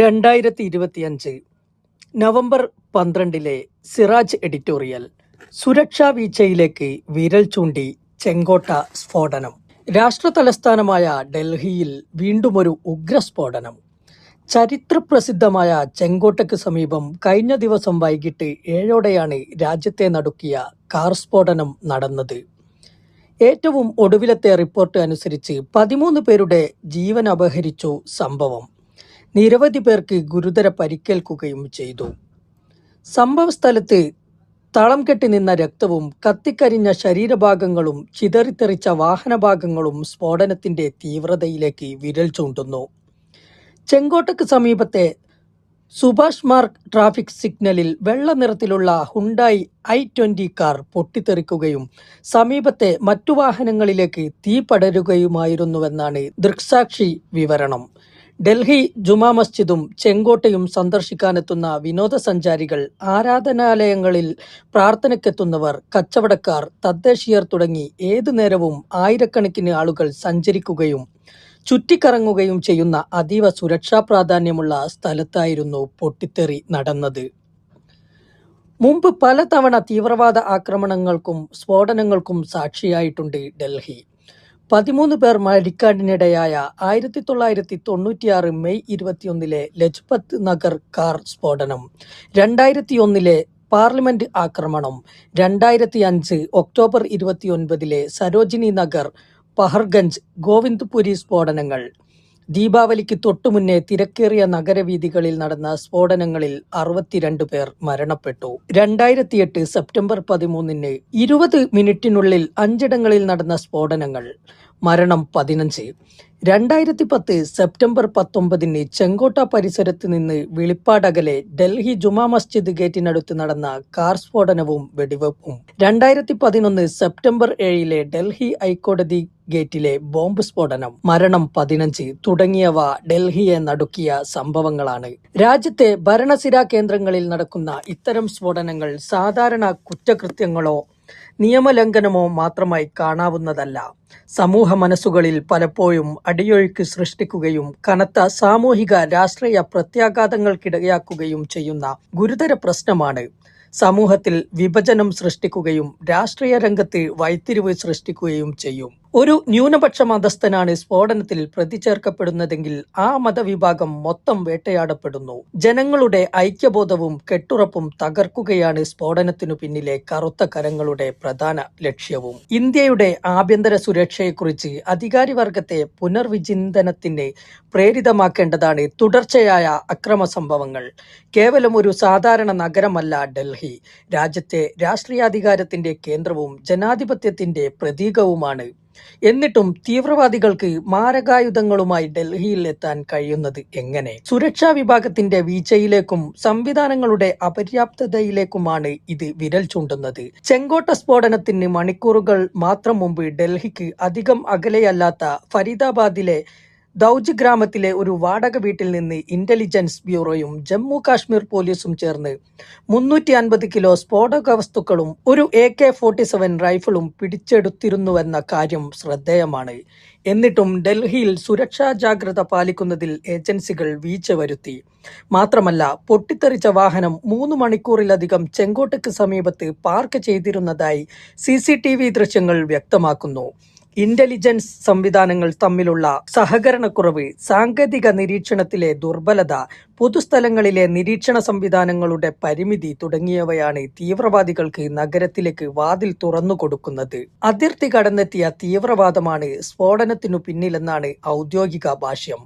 രണ്ടായിരത്തി ഇരുപത്തിയഞ്ച് November പന്ത്രണ്ടിലെ Siraj editorial സുരക്ഷാ വീഴ്ചയിലേക്ക് വിരൽ ചൂണ്ടി ചെങ്കോട്ട സ്ഫോടനം. രാഷ്ട്ര തലസ്ഥാനമായ ഡൽഹിയിൽ വീണ്ടുമൊരു ഉഗ്രസ്ഫോടനം ചരിത്രപ്രസിദ്ധമായ ചെങ്കോട്ടയ്ക്ക് സമീപം കഴിഞ്ഞ ദിവസം വൈകിട്ട് ഏഴോടെയാണ് രാജ്യത്തെ നടുക്കിയ കാർ സ്ഫോടനം നടന്നത്. ഏറ്റവും ഒടുവിലത്തെ റിപ്പോർട്ട് അനുസരിച്ച് പതിമൂന്ന് പേരുടെ ജീവൻ അപഹരിച്ചു സംഭവം. നിരവധി പേർക്ക് ഗുരുതര പരിക്കേൽക്കുകയും ചെയ്തു. സംഭവ സ്ഥലത്ത് തളം കെട്ടി നിന്ന രക്തവും കത്തിക്കരിഞ്ഞ ശരീരഭാഗങ്ങളും ചിതറിത്തെറിച്ച വാഹനഭാഗങ്ങളും സ്ഫോടനത്തിന്റെ തീവ്രതയിലേക്ക് വിരൽ ചൂണ്ടുന്നു. ചെങ്കോട്ടയ്ക്ക് സമീപത്തെ സുഭാഷ് മാർഗ് ട്രാഫിക് സിഗ്നലിൽ വെള്ള നിറത്തിലുള്ള ഹുണ്ടായി ഐ ട്വന്റി കാർ പൊട്ടിത്തെറിക്കുകയും സമീപത്തെ മറ്റു വാഹനങ്ങളിലേക്ക് തീ പടരുകയുമായിരുന്നുവെന്നാണ് ദൃക്സാക്ഷി വിവരണം. ഡൽഹി ജുമാ മസ്ജിദും ചെങ്കോട്ടയും സന്ദർശിക്കാനെത്തുന്ന വിനോദസഞ്ചാരികൾ ആരാധനാലയങ്ങളിൽ പ്രാർത്ഥനയ്ക്കെത്തുന്നവർ കച്ചവടക്കാർ തദ്ദേശീയർ തുടങ്ങി ഏതു നേരവും ആയിരക്കണക്കിന് ആളുകൾ സഞ്ചരിക്കുകയും ചുറ്റിക്കറങ്ങുകയും ചെയ്യുന്ന അതീവ സുരക്ഷാ പ്രാധാന്യമുള്ള സ്ഥലത്തായിരുന്നു പൊട്ടിത്തെറി നടന്നത്. മുമ്പ് പലതവണ തീവ്രവാദ ആക്രമണങ്ങൾക്കും സ്ഫോടനങ്ങൾക്കും സാക്ഷിയായിട്ടുണ്ട് ഡൽഹി. പതിമൂന്ന് പേർ മരിക്കാനിടയായ ആയിരത്തി തൊള്ളായിരത്തി തൊണ്ണൂറ്റിയാറ് മെയ് ഇരുപത്തിയൊന്നിലെ ലജ്പത് നഗർ കാർ സ്ഫോടനം രണ്ടായിരത്തി ഒന്നിലെ പാർലമെന്റ് ആക്രമണം രണ്ടായിരത്തി അഞ്ച് ഒക്ടോബർ ഇരുപത്തിയൊൻപതിലെ സരോജിനി നഗർ പഹർഗഞ്ച് ഗോവിന്ദ്പുരി സ്ഫോടനങ്ങൾ. ദീപാവലിക്ക് തൊട്ടുമുന്നേ തിരക്കേറിയ നഗരവീഥികളിൽ നടന്ന സ്ഫോടനങ്ങളിൽ അറുപത്തിരണ്ട് പേർ മരണപ്പെട്ടു. രണ്ടായിരത്തിയെട്ട് സെപ്റ്റംബർ പതിമൂന്നിന് ഇരുപത് മിനിറ്റിനുള്ളിൽ അഞ്ചിടങ്ങളിൽ നടന്ന സ്ഫോടനങ്ങൾ. മരണം പതിനഞ്ച്. രണ്ടായിരത്തി പത്ത് സെപ്റ്റംബർ പത്തൊമ്പതിന് ചെങ്കോട്ട പരിസരത്ത് നിന്ന് വെളിപ്പാടകലെ ഡൽഹി ജുമാ മസ്ജിദ് ഗേറ്റിനടുത്ത് നടന്ന കാർ സ്ഫോടനവും വെടിവെപ്പും. രണ്ടായിരത്തി പതിനൊന്ന് സെപ്റ്റംബർ ഏഴിലെ ഡൽഹി ഹൈക്കോടതി ഗേറ്റിലെ ബോംബ് സ്ഫോടനം മരണം പതിനഞ്ച് തുടങ്ങിയവ ഡൽഹിയെ നടുക്കിയ സംഭവങ്ങളാണ്. രാജ്യത്തെ ഭരണസിരാ കേന്ദ്രങ്ങളിൽ നടക്കുന്ന ഇത്തരം സ്ഫോടനങ്ങൾ സാധാരണ കുറ്റകൃത്യങ്ങളോ നിയമലംഘനമോ മാത്രമായി കാണാവുന്നതല്ല. സമൂഹ മനസ്സുകളിൽ പലപ്പോഴും അടിയൊഴുക്ക് സൃഷ്ടിക്കുകയും കനത്ത സാമൂഹിക രാഷ്ട്രീയ പ്രത്യാഘാതങ്ങൾക്കിടയാക്കുകയും ചെയ്യുന്ന ഗുരുതര പ്രശ്നമാണ്. സമൂഹത്തിൽ വിഭജനം സൃഷ്ടിക്കുകയും രാഷ്ട്രീയ രംഗത്ത് വൈത്തിരിവ് സൃഷ്ടിക്കുകയും ചെയ്യും. ഒരു ന്യൂനപക്ഷ മതസ്ഥനാണ് സ്ഫോടനത്തിൽ പ്രതി ചേർക്കപ്പെടുന്നതെങ്കിൽ ആ മതവിഭാഗം മൊത്തം വേട്ടയാടപ്പെടുന്നു. ജനങ്ങളുടെ ഐക്യബോധവും കെട്ടുറപ്പും തകർക്കുകയാണ് സ്ഫോടനത്തിനു പിന്നിലെ കറുത്ത കരങ്ങളുടെ പ്രധാന ലക്ഷ്യവും. ഇന്ത്യയുടെ ആഭ്യന്തര സുരക്ഷയെക്കുറിച്ച് അധികാരിവർഗത്തെ പുനർവിചിന്തനത്തിന് പ്രേരിതമാക്കേണ്ടതാണ് തുടർച്ചയായ അക്രമ സംഭവങ്ങൾ. കേവലം ഒരു സാധാരണ നഗരമല്ല ഡൽഹി. രാജ്യത്തെ രാഷ്ട്രീയാധികാരത്തിന്റെ കേന്ദ്രവും ജനാധിപത്യത്തിന്റെ പ്രതീകവുമാണ് എന്നിട്ടും തീവ്രവാദികൾക്ക് മാരകായുധങ്ങളുമായി ഡൽഹിയിൽ എത്താൻ കഴിയുന്നത് എങ്ങനെ? സുരക്ഷാ വിഭാഗത്തിന്റെ വീഴ്ചയിലേക്കും സംവിധാനങ്ങളുടെ അപര്യാപ്തതയിലേക്കുമാണ് ഇത് വിരൽ ചൂണ്ടുന്നത്. ചെങ്കോട്ട സ്ഫോടനത്തിന് മണിക്കൂറുകൾ മാത്രം മുമ്പ് ഡൽഹിക്ക് അധികം അകലെയല്ലാത്ത ഫരീദാബാദിലെ ദൗജ് ഗ്രാമത്തിലെ ഒരു വാടക വീട്ടിൽ നിന്ന് ഇന്റലിജൻസ് ബ്യൂറോയും ജമ്മു കാശ്മീർ പോലീസും ചേർന്ന് മുന്നൂറ്റി അൻപത് കിലോ സ്ഫോടക വസ്തുക്കളും ഒരു എ കെ ഫോർട്ടി സെവൻ റൈഫിളും പിടിച്ചെടുത്തിരുന്നുവെന്ന കാര്യം ശ്രദ്ധേയമാണ്. എന്നിട്ടും ഡൽഹിയിൽ സുരക്ഷാ ജാഗ്രത പാലിക്കുന്നതിൽ ഏജൻസികൾ വീഴ്ച വരുത്തി. മാത്രമല്ല പൊട്ടിത്തെറിച്ച വാഹനം മൂന്ന് മണിക്കൂറിലധികം ചെങ്കോട്ടയ്ക്ക് സമീപത്ത് പാർക്ക് ചെയ്തിരുന്നതായി സി ദൃശ്യങ്ങൾ വ്യക്തമാക്കുന്നു. ഇന്റലിജൻസ് സംവിധാനങ്ങൾ തമ്മിലുള്ള സഹകരണക്കുറവ് സാങ്കേതിക നിരീക്ഷണത്തിലെ ദുർബലത പൊതുസ്ഥലങ്ങളിലെ നിരീക്ഷണ സംവിധാനങ്ങളുടെ പരിമിതി തുടങ്ങിയവയാണ് തീവ്രവാദികൾക്ക് നഗരത്തിലേക്ക് വാതിൽ തുറന്നു കൊടുക്കുന്നത്. അതിർത്തി കടന്നെത്തിയ തീവ്രവാദമാണ് സ്ഫോടനത്തിനു പിന്നിലെന്നാണ് ഔദ്യോഗിക ഭാഷ്യം.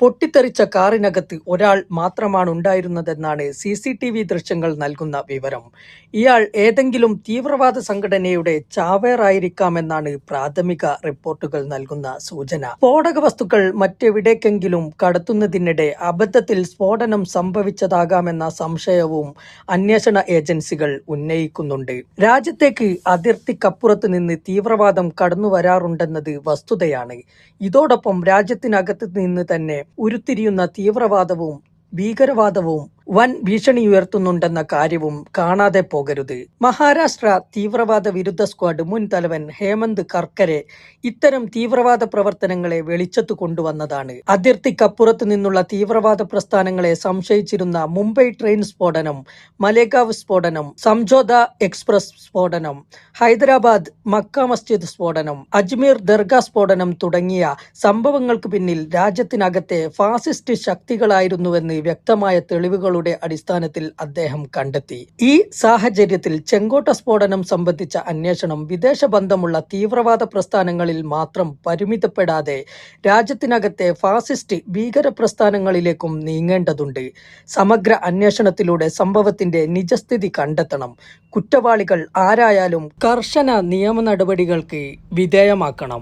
പൊട്ടിത്തെറിച്ച കാറിനകത്ത് ഒരാൾ മാത്രമാണ് ഉണ്ടായിരുന്നതെന്നാണ് സി സി ടി വി ദൃശ്യങ്ങൾ നൽകുന്ന വിവരം. ഇയാൾ ഏതെങ്കിലും തീവ്രവാദ സംഘടനയുടെ ചാവേറായിരിക്കാമെന്നാണ് പ്രാഥമിക റിപ്പോർട്ടുകൾ നൽകുന്ന സൂചന. സ്ഫോടക വസ്തുക്കൾ മറ്റെവിടേക്കെങ്കിലും കടത്തുന്നതിനിടെ അബദ്ധത്തിൽ സ്ഫോടനം സംഭവിച്ചതാകാമെന്ന സംശയവും അന്വേഷണ ഏജൻസികൾ ഉന്നയിക്കുന്നുണ്ട്. രാജ്യത്തേക്ക് അതിർത്തിക്കപ്പുറത്ത് നിന്ന് തീവ്രവാദം കടന്നു വരാറുണ്ടെന്നത് വസ്തുതയാണ്. ഇതോടൊപ്പം രാജ്യത്തിനകത്ത് നിന്ന് തന്നെ ഉരുത്തിരിയുന്ന തീവ്രവാദവും ഭീകരവാദവും വൻ ഭീഷണി ഉയർത്തുന്നുണ്ടെന്ന കാര്യവും കാണാതെ പോകരുത്. മഹാരാഷ്ട്ര തീവ്രവാദ വിരുദ്ധ സ്ക്വാഡ് മുൻ തലവൻ ഹേമന്ത് കർക്കരെ ഇത്തരം തീവ്രവാദ പ്രവർത്തനങ്ങളെ വെളിച്ചത്ത് കൊണ്ടുവന്നതാണ്. അതിർത്തിക്കപ്പുറത്തു നിന്നുള്ള തീവ്രവാദ പ്രസ്ഥാനങ്ങളെ സംശയിച്ചിരുന്ന മുംബൈ ട്രെയിൻ സ്ഫോടനം മലേഗാവ് സ്ഫോടനം സംജോത എക്സ്പ്രസ് സ്ഫോടനം ഹൈദരാബാദ് മക്ക മസ്ജിദ് സ്ഫോടനം അജ്മീർ ദർഗ സ്ഫോടനം തുടങ്ങിയ സംഭവങ്ങൾക്ക് പിന്നിൽ രാജ്യത്തിനകത്തെ ഫാസിസ്റ്റ് ശക്തികളായിരുന്നുവെന്ന് വ്യക്തമായ തെളിവുകളുടെ അടിസ്ഥാനത്തിൽ അദ്ദേഹം കണ്ടെത്തി. ഈ സാഹചര്യത്തിൽ ചെങ്കോട്ട സ്ഫോടനം സംബന്ധിച്ച അന്വേഷണം വിദേശ ബന്ധമുള്ള തീവ്രവാദ പ്രസ്ഥാനങ്ങളിൽ മാത്രം പരിമിതപ്പെടാതെ രാജ്യത്തിനകത്തെ ഫാസിസ്റ്റ് ഭീകര പ്രസ്ഥാനങ്ങളിലേക്കും നീങ്ങേണ്ടതുണ്ട്. സമഗ്ര അന്വേഷണത്തിലൂടെ സംഭവത്തിന്റെ നിജസ്ഥിതി കണ്ടെത്തണം. കുറ്റവാളികൾ ആരായാലും കർശന നിയമ നടപടികൾക്ക് വിധേയമാക്കണം.